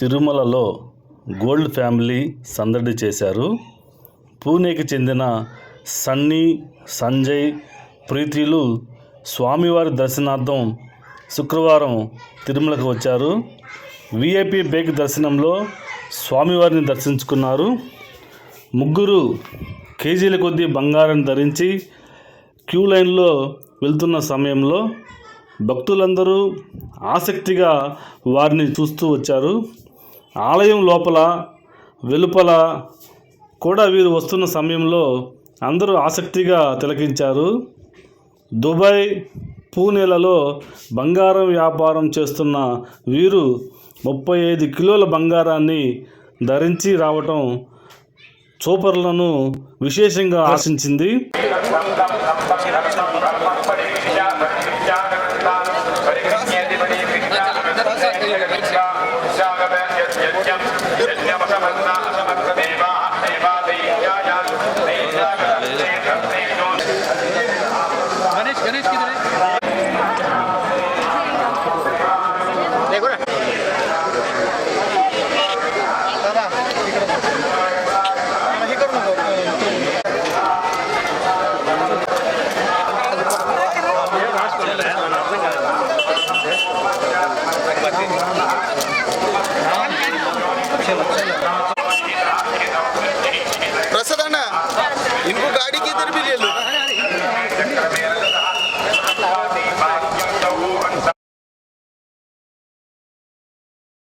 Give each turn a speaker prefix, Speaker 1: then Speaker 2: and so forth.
Speaker 1: తిరుమలలో gold family సందడి చేశారు. పూణేకి చెందిన సన్నీ సంజయ్ ప్రీతిలు స్వామివారి దర్శనార్థం శుక్రవారం తిరుమలకు వచ్చారు. విఐపి బేక్ దర్శనంలో స్వామివారిని దర్శించుకున్నారు. ముగ్గురు కేజీల కొద్దీ బంగారం ధరించి క్యూ లైన్లో వెళ్తున్న సమయంలో భక్తులందరూ ఆసక్తిగా వారిని చూస్తూ వచ్చారు. ఆలయం లోపల వెలుపల కూడా వీరు వస్తున్న సమయంలో అందరూ ఆసక్తిగా తిలకించారు. దుబాయ్ పూణేలలో బంగారం వ్యాపారం చేస్తున్న వీరు ముప్పై ఐదు కిలోల బంగారాన్ని ధరించి రావటం చూపర్లను విశేషంగా ఆశించింది
Speaker 2: गणेश गणेश किधर है
Speaker 3: ప్రసాద్ అన్న ఇంకో గాడికి ఇద్దరు బిర్యానీ